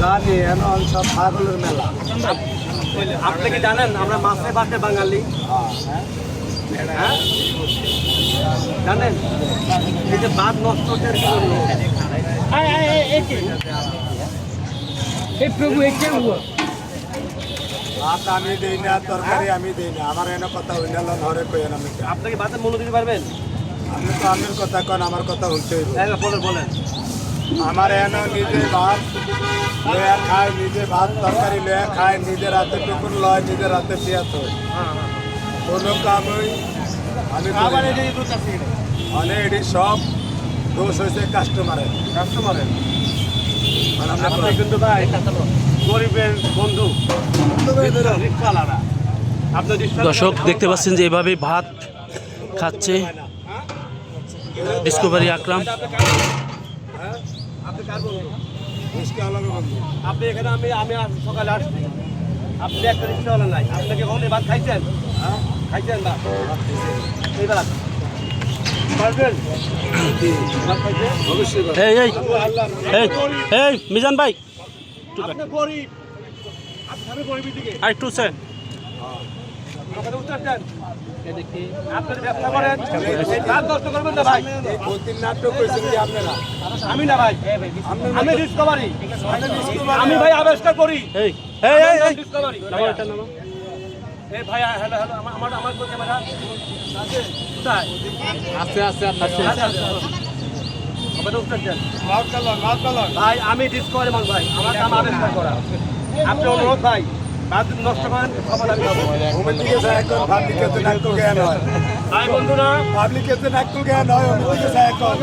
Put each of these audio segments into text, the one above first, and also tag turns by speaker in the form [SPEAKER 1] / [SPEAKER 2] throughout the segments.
[SPEAKER 1] জানি এখন সব পাগলের মেলা।
[SPEAKER 2] আপনি কি জানেন আমরা মাছে ভাতে বাঙালি? হ্যাঁ? জানেন? এই যে ভাত নষ্ট হচ্ছে এর কি? জন্য?
[SPEAKER 1] ভাত আমি দেই না তরকারি আমি দেই না। আমার এনে কথা হইনা ঘরে কইেন আমি।
[SPEAKER 2] আপনি কি ভাতের মূল্য দিতে পারবেন?
[SPEAKER 1] আপনি তো আমের কথা কন আমার কথা হইতেই
[SPEAKER 2] হ্যাঁ, বলেন বলেন।
[SPEAKER 1] আমার এনে নিজে ভাত লয়া খায় নিজে ভাত তরকারি লয়া খায় নিজের হাতে টুকুন লয় নিজের হাতে পিয়াত হয় কোনো কামই আমি মানে এটি সব দোষ হয়েছে কাস্টমারের
[SPEAKER 2] কাস্টমারের
[SPEAKER 1] আমরা
[SPEAKER 2] কিন্তু ভাই গরিবের বন্ধু
[SPEAKER 3] দর্শক দেখতে পাচ্ছেন যে এভাবে ভাত খাচ্ছে ডিসকভারি আকরাম
[SPEAKER 2] হ্যাঁ? আপনি কার বন্ধু? আপনি এখানে আমি আমি সকালে আসছি। আপনি একটা রিক্সাওয়ালা নাই। আপনাকে কখন ভাত খাইছেন?
[SPEAKER 1] হ্যাঁ?
[SPEAKER 2] খাইছেন ভাত? এই ভাত
[SPEAKER 3] মিজান ভাই।
[SPEAKER 2] আপনি গরিব। আপনি আমি গরিবের দিকে।
[SPEAKER 3] আর একটু স্যার
[SPEAKER 2] আমি ভাই আমি ডিসকভারি ভাই আবিষ্কার করি ভাই। আমার
[SPEAKER 3] আস্তে আস্তে আস্তে
[SPEAKER 2] আমি ডিসকভারি ভাই আমার কাম আবিষ্কার করা। আপনি অনুরোধ ভাই নষ্ট করেন খবর আমি বন্ধুরা
[SPEAKER 1] পাবলিকের জ্ঞান হয় যায় এখন।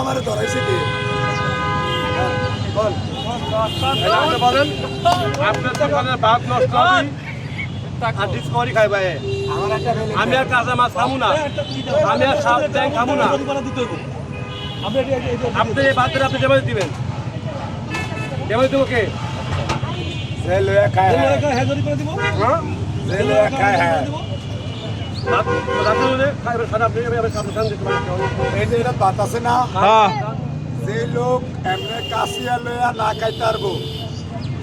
[SPEAKER 1] আমার ধরাইছে কি? বল।
[SPEAKER 2] বলেন। আপনার নষ্ট হবে আর ডিসকভারি খাই ভাই।
[SPEAKER 1] আমার একটা ফেলে
[SPEAKER 2] আমি আর কাঁচা মাছ খামু না। আমি আর সাপ ট্যাং খামু না। আপনি এই আপনি দেবাই দিবেন। দেবো কে
[SPEAKER 1] যে লয়া খায় হ্যাঁ
[SPEAKER 2] হ্যাঁ
[SPEAKER 1] যে লয়া খায় হ্যাঁ যে না
[SPEAKER 3] হ্যাঁ
[SPEAKER 1] লোক এমনি কাশিয়া লয়া না খাইতে পারব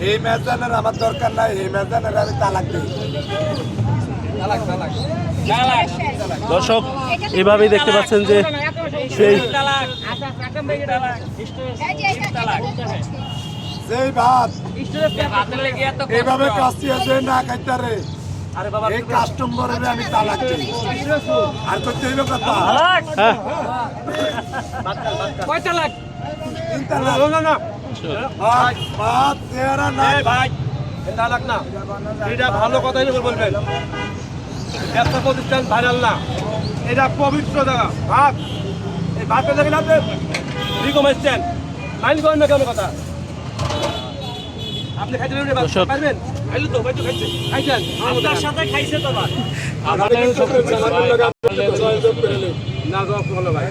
[SPEAKER 1] এই মেজানের আমার দরকার নাই এই মেজানের আমি তালাক দিই
[SPEAKER 3] দর্শক এভাবেই দেখতে পাচ্ছেন যে সেই
[SPEAKER 1] যেই ভাত এইভাবে কাশিয়া যে না খাইতে রে
[SPEAKER 2] আরে বাবা
[SPEAKER 1] এই কাস্টমারের আমি তালাক দিই। আর করতে হইব কথা?
[SPEAKER 3] হ্যাঁ
[SPEAKER 1] তিন তালাক।
[SPEAKER 2] না না না।
[SPEAKER 1] ভাত ভাত চেহারা না
[SPEAKER 2] ভাই এটা না। এটা ভালো কথাই বলবেন। ব্যবসা প্রতিষ্ঠান ভাইরাল না। এটা পবিত্র জায়গা। ভাত। এই ভাতটা দেখেন আপনি? রিকম এসছেন মাইন্ড করেন না কেন কথা? আমি তো বলতে ভাই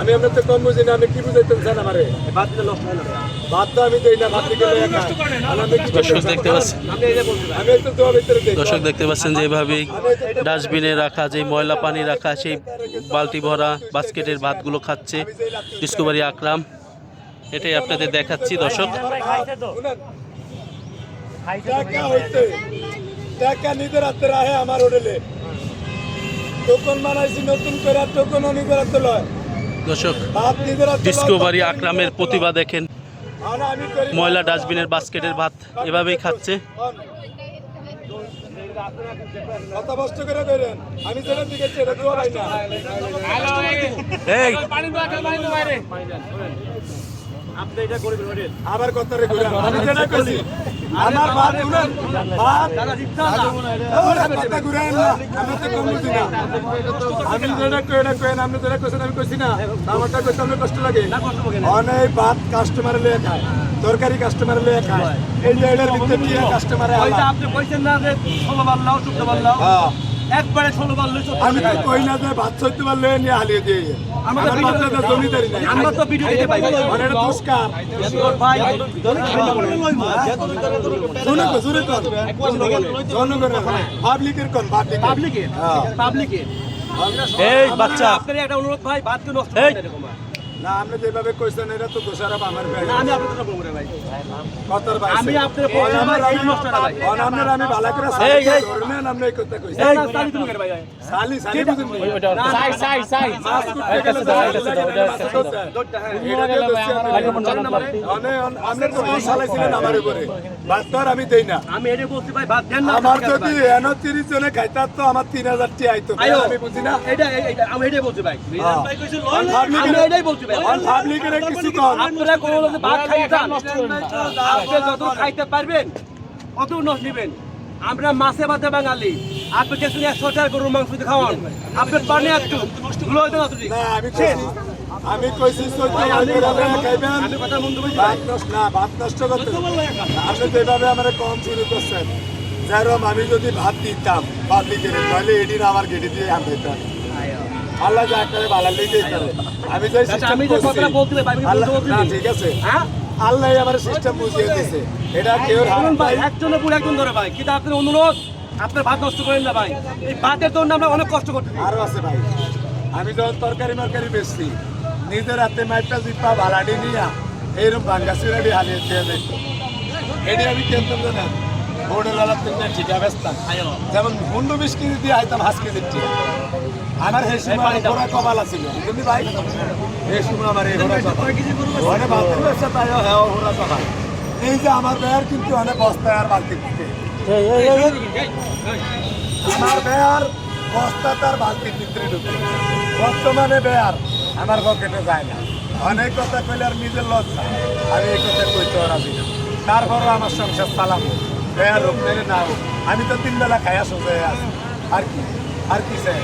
[SPEAKER 1] আমি আপনার তো কম বুঝি না আমি কি বুঝাইতেন স্যার আমারে
[SPEAKER 2] এই দিলে নষ্ট হয় না ভাই।
[SPEAKER 1] ভাত তো আমি দেই না ভাত দিকে লয়া খাই আর আমি কি
[SPEAKER 3] দর্শক দেখতে পাচ্ছেন
[SPEAKER 2] আপনি এই যে বলতে ভাই
[SPEAKER 1] আমি একটু দোয়া ভিতরে দেই
[SPEAKER 3] দর্শক দেখতে পাচ্ছেন যে এভাবেই ডাস্টবিনে রাখা যে ময়লা পানি রাখা সেই বালতি ভরা বাস্কেটের ভাতগুলো খাচ্ছে ডিসকভারি আকরাম এটাই আপনাদের দেখাচ্ছি দর্শক
[SPEAKER 1] টাকা হইতে টাকা নিজের হাতে রাহে আমার হোটেলে। টোকন বানাইছি নতুন করে আর টোকনও নিজের হাতে লয়।
[SPEAKER 3] দর্শক ডিসকভারি আকরামের প্রতিভা দেখেন। ময়লা ডাস্টবিনের বাস্কেটের ভাত এভাবেই খাচ্ছে।
[SPEAKER 1] আবার কথা রে ঘুরে আমি যেটা কইছি আমার ভাত শুনেন
[SPEAKER 2] দিচ্ছা
[SPEAKER 1] কথা ঘুরায় না আমি তো কম বুঝি না। আমি যেটা কই এটা কই না আপনি যেটা কইছেন আমি কইছি না আমারটা কইতে আমার কষ্ট লাগে? অনেক ভাত কাস্টমার লয়ে খায় তরকারি কাস্টমার লয়ে খায় এই ভিতরে কি কাস্টমারে
[SPEAKER 2] আপনি কইছেন না যে ষোলো বার লাও চোদ্দ বার লাও
[SPEAKER 1] হ্যাঁ।
[SPEAKER 2] একবারে ষোলো বার লই
[SPEAKER 1] আমি তো কই না যে ভাত চৈতে পারলে নিয়ে হালিয়ে দিয়ে আমার
[SPEAKER 2] ভিডিও-
[SPEAKER 1] বাচ্চাদের জমিদারি নাই।
[SPEAKER 2] আমরা তো ভিডিও দিতে পাই।
[SPEAKER 1] মানে পাবলিকের কোন হ্যাঁ।
[SPEAKER 3] এই বাচ্চা।
[SPEAKER 2] আপনার একটা অনুরোধ ভাই ভাত তো নষ্ট এরকম।
[SPEAKER 1] না আপনি যেভাবে কইছেন এটা তো দোষারোপ আমার ভাই
[SPEAKER 2] না আমি আপনার কথা বলব রে ভাই
[SPEAKER 1] ভাই
[SPEAKER 2] আমি আপনার বলছি ভাই, এই নষ্ট না ভাই।
[SPEAKER 1] অনামনের আমি ভালো করে
[SPEAKER 2] এই,
[SPEAKER 1] সালি
[SPEAKER 2] এই।
[SPEAKER 1] ধরবেন আপনি এই কথা কইছেন
[SPEAKER 2] না, না, তুমি কেন ভাই?
[SPEAKER 1] সালি সালি বুঝুন নি
[SPEAKER 4] সাই সাই সাই
[SPEAKER 1] করতে গেলে তো সালি লাগে না, মাছ করতে।
[SPEAKER 2] দৌড়টা।
[SPEAKER 1] এটা দিয়ে দোষী আমি।
[SPEAKER 2] জানেন না?
[SPEAKER 1] অনে- আপনি তো দোষ চালাইছিলেন আমার উপরে তো আমি দেই না
[SPEAKER 2] আমি এটাই বলছি ভাই ভাত দেন না
[SPEAKER 1] আমার যদি
[SPEAKER 2] ভাই।
[SPEAKER 1] এন তিরিশ জনে খাইতার তো আমার তিন হাজার টি আইতো আমি বুঝি না
[SPEAKER 2] এটা আমি এটাই বলছি ভাই
[SPEAKER 1] হ্যাঁ।
[SPEAKER 2] আমি এটাই বলছি
[SPEAKER 1] অন পাবলিকের কিছু কম
[SPEAKER 2] আপনারা কোনো ভাত খাইতে আপনি যত খাইতে পারবেন অত নষ্ট নেবেন। আমরা মাছে ভাতে বাঙালি। আপনি কিছু একশো টাকা গরুর মাংস দিয়ে খাওয়ান। আপনি পানি একটু। গুলো হইতে না তুমি?
[SPEAKER 1] আমি কইছি আমি
[SPEAKER 2] আমি
[SPEAKER 1] ভাত নষ্ট না ভাত নষ্ট করতে আপনি যেভাবে আমার কম শুরু করছেন যেরকম আমি যদি ভাত দিতাম পাবলিকের তাহলে এদিন আমার গেটে দিয়ে হতো। আল্লাহ যা করে ভালো লেগে করে। আমি যে
[SPEAKER 2] আচ্ছা, আমি যে কথাটা বলতে পারি, আমি
[SPEAKER 1] আল্লাহ-
[SPEAKER 2] বলতে
[SPEAKER 1] না,
[SPEAKER 2] বলছি।
[SPEAKER 1] ঠিক আছে।
[SPEAKER 2] হ্যাঁ?
[SPEAKER 1] আল্লাহ আমার সিস্টেম বুঝিয়ে দিয়েছে। এটা কেউ
[SPEAKER 2] ভাই একজনের পুরো একজন ধরে ভাই। কিন্তু আপনার অনুরোধ আপনার ভাত নষ্ট করেন না ভাই। এই ভাতের জন্য আমরা অনেক কষ্ট করতে
[SPEAKER 1] আরও আছে ভাই। আমি যখন তরকারি মরকারি বেচছি নিজের হাতে মাইপটা জিপা বালাডি নিয়া এইরকম ভাঙ্গা সিরাডি হালিয়ে দিয়ে দেখত এটি আমি জানেন বোর্ডের বেলার থেকে ঠিকা বেচতাম যেমন পনেরো বিশ কেজি দিয়ে আইতাম হাঁস কেজির ঠিক আমার সেই সময় ঘোড়া কপাল আছিল বুঝলি ভাই? এই সময় আমার এই ঘোড়া কপাল। ওখানে বালতির ব্যবসা তাই হ্যাঁ ঘোড়া কপাল। এই যে আমার বেয়ার কিন্তু অনেক বস্তায় আর বালতি আমার বেয়ার বস্তা তার বালতির ভিতরে ঢুকে। বর্তমানে বেয়ার আমার পকেটে যায় না। অনেক কথা কইলে আর নিজের লজ্জা। আমি এই কথা কইতে রাজি না। তারপরও আমার সংসার চালাবো। বেয়ার হোক মেরে না হোক আমি তো তিন বেলা খাইয়া সোজা আছি আর কি আর কি চাই